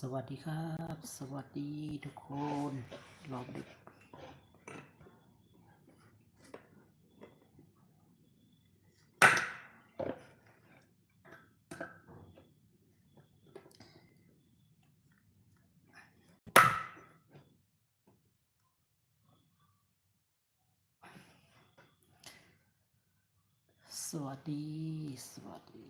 สวัสดีครับ สวัสดีทุกคนรอบดึกสวัสดี สวัสดี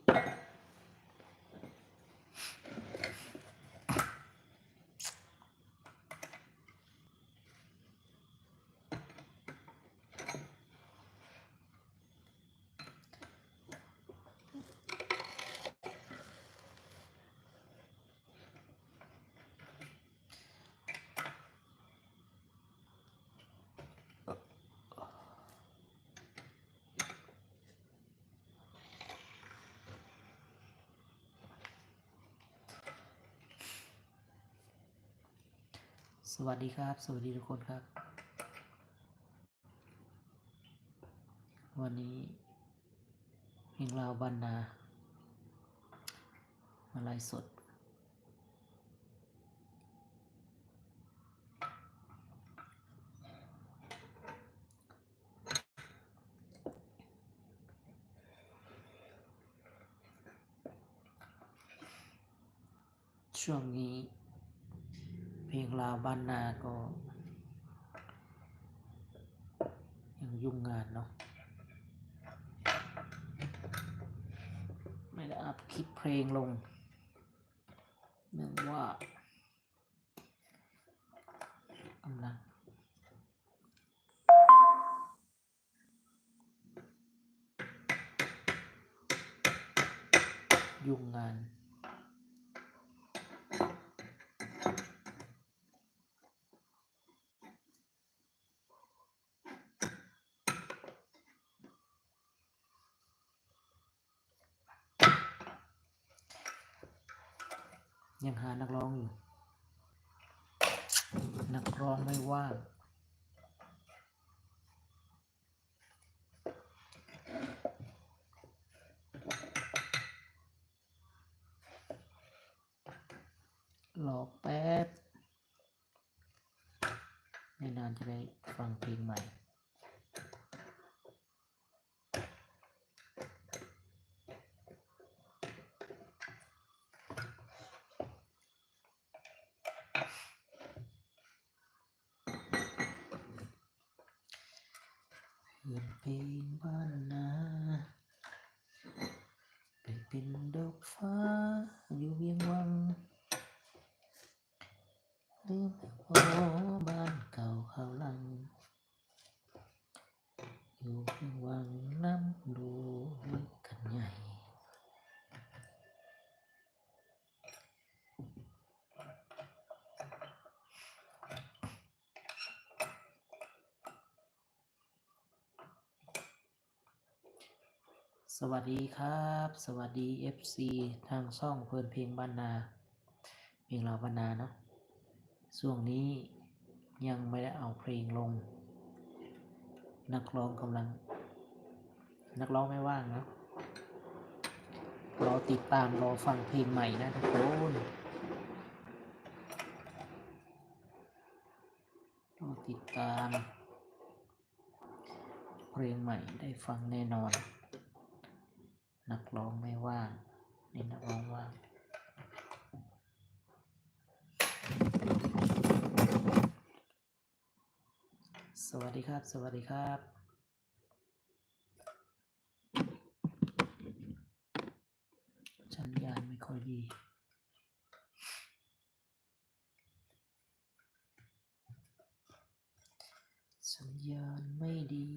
สวัสดีครับ สวัสดีทุกคนครับ วันนี้เพลงราบรรณามาไลฟ์สด ช่วงนี้ เพลงราวบ้านนาก็ ยังยุ่งงานเนาะไม่ได้อัพคลิปเพลงลงเนื่องว่ากำลังยุ่งงาน ยังหานักร้องอยู่ นักร้องไม่ว่างรอแป๊บ ไม่นานจะได้ฟังเพลงใหม่ เพื่อนเพลงบ้านนาได้เป็นดอกฟ้าอยู่เวียงวังลืมพอบ้านเก่าเขาหลัง อยู่เวียงวังน้ำดูกันใหญ่สวัสดีครับ สวัสดี FC ทางช่องเพลินเพลงบ้านนา เพลงเราบ้านนาเนาะช่วงนี้ยังไม่ได้เอาเพลงลง นักร้องกำลัง นักร้องไม่ว่างนะรอติดตามรอฟังเพลงใหม่นะทุกคนรอติดตาม เพลงใหม่ได้ฟังแน่นอน นักร้องไม่ว่างนี่นักร้องว่าง ส วัสดีครับ สวัสดีครับสัญญาณไม่ค่อยดี สัญญาณไม่ดี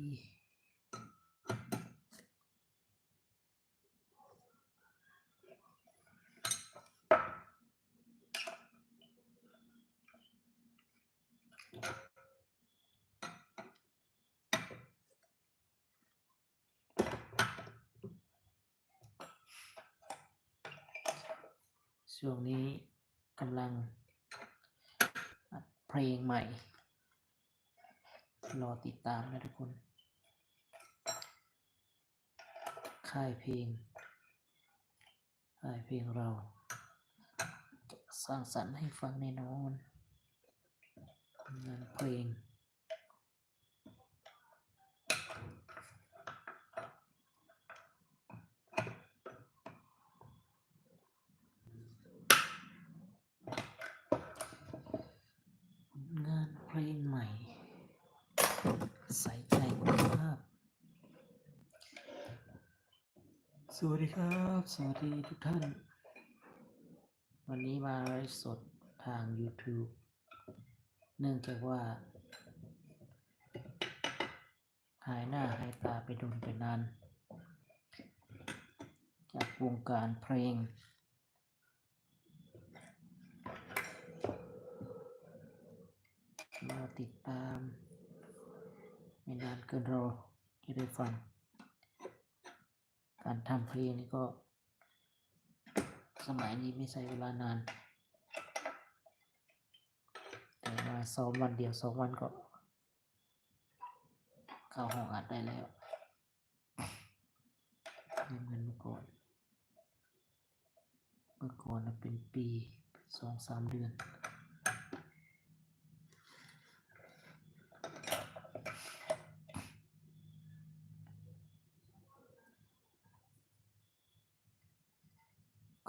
ช่วงนี้กำลังอัดเพลงใหม่ รอติดตามนะทุกคน ค่ายเพลง ค่ายเพลงเรา สร้างสรรค์ให้ฟังแน่นอนงานเพลงใหม่ ใส่ใจคุณภาพ สวัสดีครับ สวัสดีทุกท่าน วันนี้มาไลฟ์สดทาง YouTube เนื่องจากว่า หายหน้าหายตาไปโดนไปนาน จากวงการเพลง มาติดตาม ไม่นานเกินรอที่ได้ฟัง การทำเพลงนี่ก็ สมัยนี้ไม่ใช้เวลานาน แต่มาซ้อมวันเดียวสองวันก็ เข้าห้องอัดได้แล้วไม่เหมือนเมื่อก่อน เมื่อก่อนเป็นปีสองสามเดือน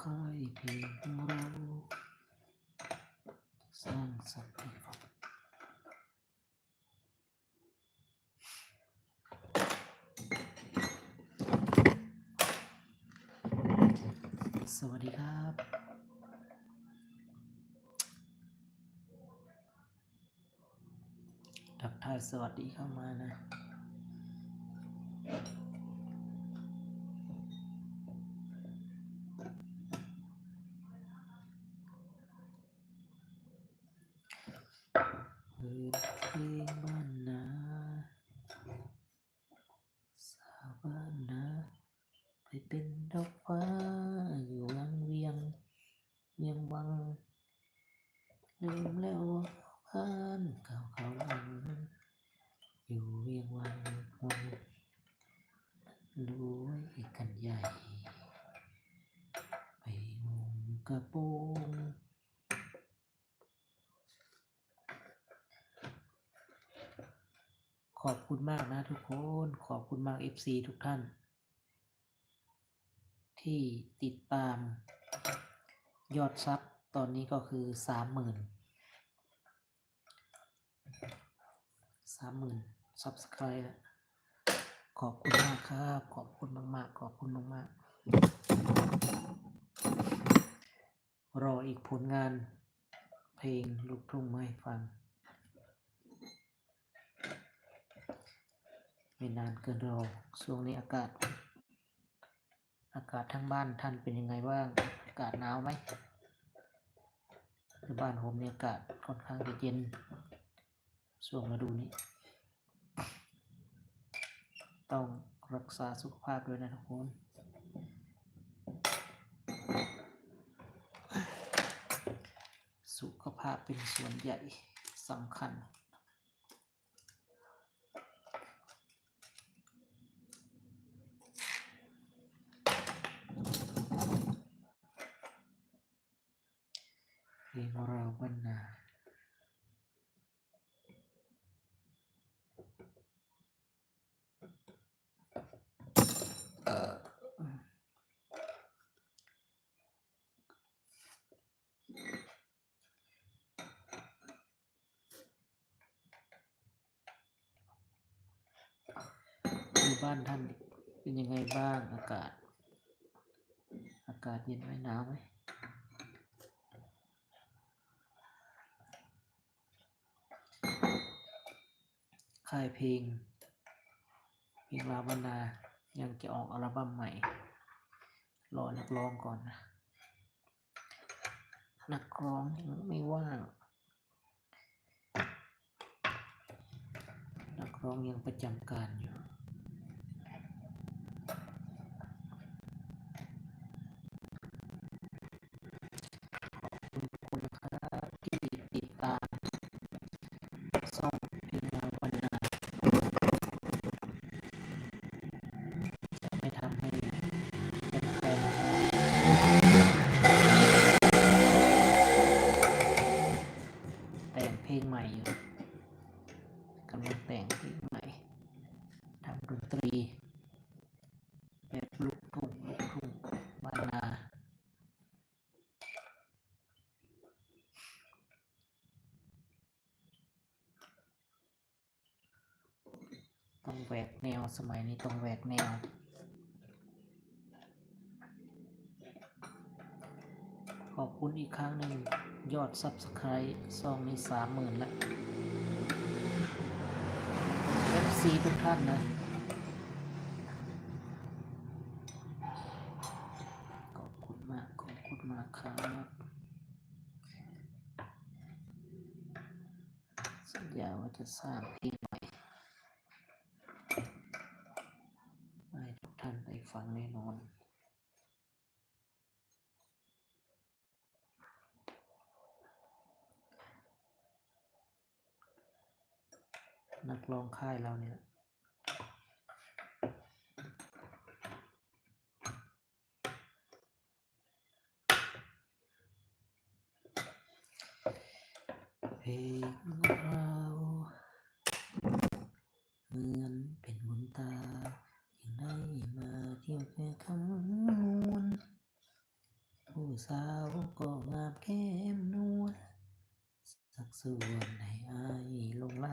ค่ายเพลงของเราสร้างสรรค์ให้ฟังสวัสดีครับ ทักทายสวัสดีเข้ามานะ เปิดเพลงบ้านนาสาวบ้านนาไปเป็นดอกฟ้าอยู่วังเวียง เวียงวังลืมแล้วบ้านเก่าเขาหลัง อยู่เวียงวังวังรวยกันใหญ่ ไปงมกระโปงขอบคุณมากนะทุกคน ขอบคุณมาก FC ทุกท่าน ที่ติดตามยอดซับตอนนี้ก็คือสามหมื่นสามหมื่น ซับสไครต์ขอบคุณมากครับ ขอบคุณมาก ๆ ขอบคุณมาก ๆ รออีกผลงาน เพลงลูกทุ่งมาให้ฟัง ไม่นานเกินรอช่วงนี้อากาศ อากาศทั้งบ้านท่านเป็นยังไงบ้าง อากาศหนาวไหมในบ้านผมเนี่ยอากาศค่อนข้างจะเย็นช่วงฤดูนี้ ต้องรักษาสุขภาพด้วยนะทุกคนสุขภาพเป็นส่วนใหญ่สำคัญ เพลงเราบรรณาอยู่ บ้านท่านเป็นยังไงบ้างอากาศ อากาศเย็นไหมหนาวไหมค่ายเพลง เพลงลาบรรณายังจะออกอัลบั้มใหม่ รอนักร้องก่อนนะ นักร้องยังไม่ว่าง นักร้องยังประจำการอยู่ ม่อยู่กำลังแต่งเพลงใหม่ทำดนตรีแบบลูกทุ่งลูกทุ่งบานนาต้องแหวกแนวสมัยนี้ต้องแหวกแนวขอบคุณอีกครั้งหนึ่ง ยอด Subscribe ซองนี้สามหมื่นแล้ว FC ทุกท่านนะ ขอบคุณมาก ขอบคุณมากครับสัญญาว่าจะสร้างเพลงใหม่ให้ทุกท่านได้ฟังแน่นอน นักร้องค่ายเราเนี่ยเพลงเราเหมือนเป็นบุญตายังได้มาเที่ยวแค่คำมวลผู้สาวก็งามแก้มนวลสักส่วนให้อายหลงไหล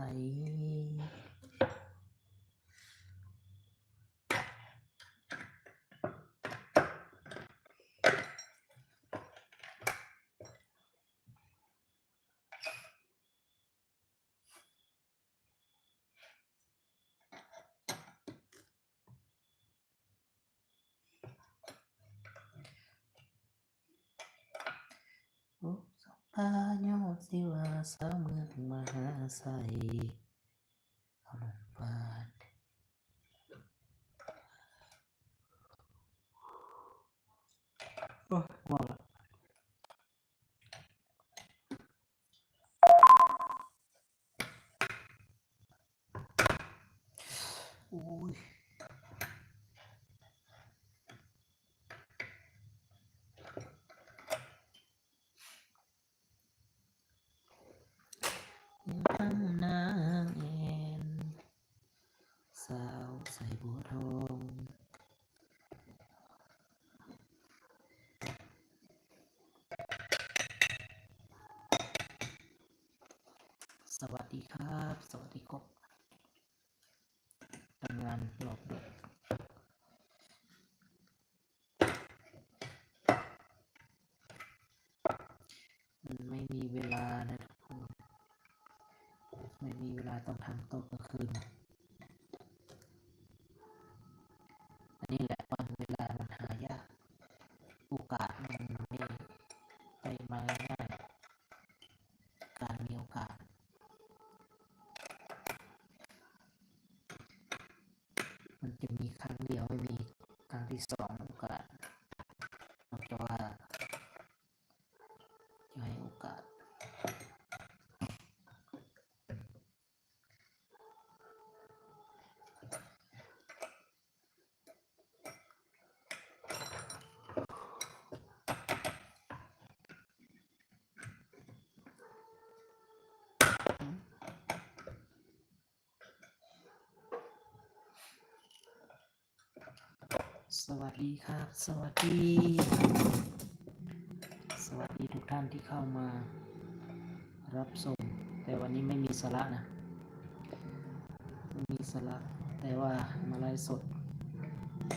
โอ้ สบตายอดสิว่าสาวเมืองมหาไสเอาลงบาดโอ้ยว่าละโอ้ย ทั้งนางแอนสาว สวทโธสวัสดีครับ สวัสดีครับทำงานหลอกเด็กมันไม่มีเวลานะทุกคน ไม่มีเวลาต้องทำตอนกลางคืน อันนี้แหละวันเวลามันหายาก โอกาสมันไม่ไปมาง่ายๆการมีโอกาส มันจะมีครั้งเดียวไม่มี ครั้งที่สองโอกาสนอกจากว่าจะให้โอกาส สวัสดีครับ สวัสดี สวัสดีทุกท่านที่เข้ามา รับชมแต่วันนี้ไม่มีสาระนะไม่มีสาระแต่ว่ามาไลฟ์สด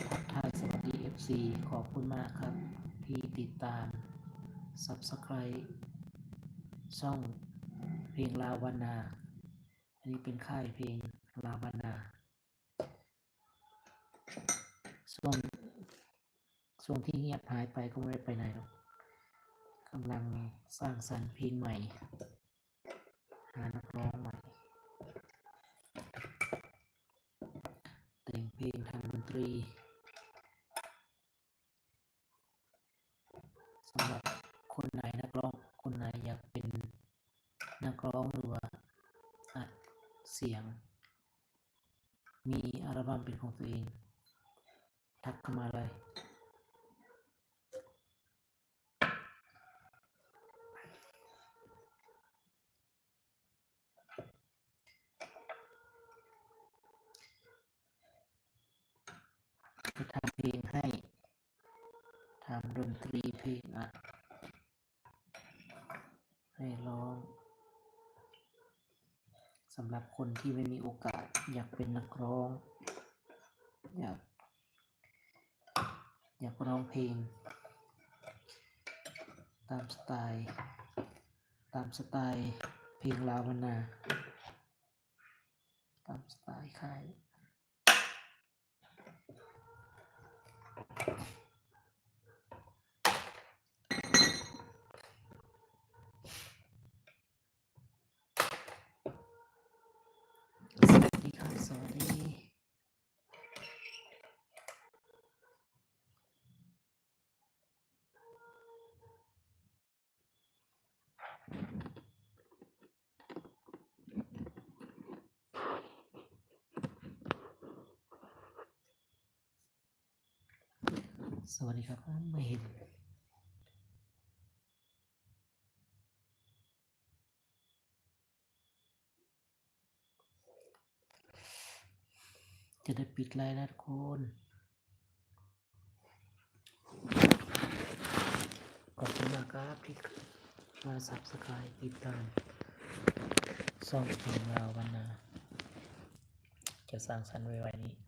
ทักทายสวัสดี FC ขอบคุณมากครับ ที่ติดตาม Subscribe ช่องเพลงลาวานา อันนี้เป็นค่ายเพลงลาวานาช่วง ช่วงที่เงียบหายไปก็ไม่ได้ไปไหนหรอกกำลังสร้างสรรค์เพลงใหม่ หานักร้องใหม่ แต่งเพลงทำดนตรีสำหรับคนไหนนักร้องคนไหนอยากเป็นนักร้องหรือว่าอัดเสียง มีอัลบั้มเป็นของตัวเองทักเข้ามาเลย จะทำเพลงให้ทำดนตรีเพลงอะ ให้ร้อง สำหรับคนที่ไม่มีโอกาสอยากเป็นนักร้อง อยาก อยากร้องเพลง ตามสไตล์ ตามสไตล์เพลงลาวนา ตามสไตล์ค่าย สวัส ดีครับ สวัสดี สวัสดีครับอ้าวไม่เห็น จะได้ปิดไลน์แล้วทุกคนขอบคุณมากครับที่มาสับสกายติดตามซ่องเพลงเราววันนาจะสร้างสรรค์ไว้ๆนี้นี้